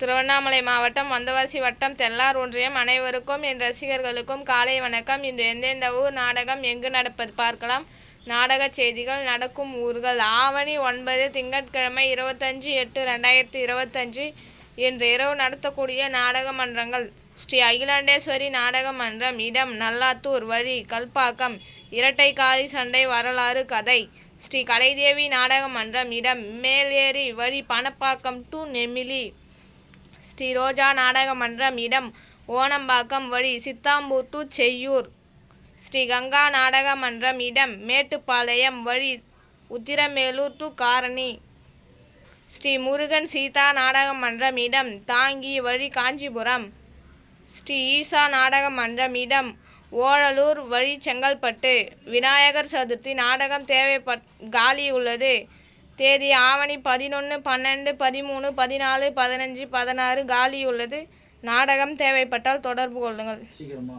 திருவண்ணாமலை மாவட்டம் வந்தவாசி வட்டம் தெல்லார் ஒன்றியம் அனைவருக்கும் என் ரசிகர்களுக்கும் காலை வணக்கம். இன்று எந்தெந்த ஊர் நாடகம் எங்கு நடப்பது பார்க்கலாம். நாடக செய்திகள் நடக்கும் ஊர்கள் ஆவணி ஒன்பது திங்கட்கிழமை இருபத்தஞ்சு எட்டு ரெண்டாயிரத்தி இருபத்தஞ்சு இன்று இரவு நடத்தக்கூடிய நாடக மன்றங்கள். ஸ்ரீ அகிலாண்டேஸ்வரி நாடக மன்றம் இடம் நல்லாத்தூர் வழி கல்பாக்கம் இரட்டை காளி சண்டை வரலாறு கதை. ஸ்ரீ கலைதேவி நாடக மன்றம் இடம் மேலேறி வழி பணப்பாக்கம் டு நெமிலி ஸ்ரீ ரோஜா நாடக மன்றம் இடம் ஓணம்பாக்கம் வழி சித்தாம்பூர் டு செய்யூர். ஸ்ரீ கங்கா நாடக மன்றம் இடம் மேட்டுப்பாளையம் வழி உத்திரமேலூர் டு காரணி. ஸ்ரீ முருகன் சீதா நாடக மன்றம் இடம் தாங்கி வழி காஞ்சிபுரம். ஸ்ரீ ஈசா நாடக மன்றம் இடம் ஓழலூர் வழி செங்கல்பட்டு. விநாயகர் சதுர்த்தி நாடகம் தேவைப்பட் காலி உள்ளது. தேதி ஆவணி பதினொன்று பன்னெண்டு பதிமூணு பதினாலு பதினஞ்சு பதினாறு காலி உள்ளது நாடகம் தேவைப்பட்டால் தொடர்பு கொள்ளுங்கள்.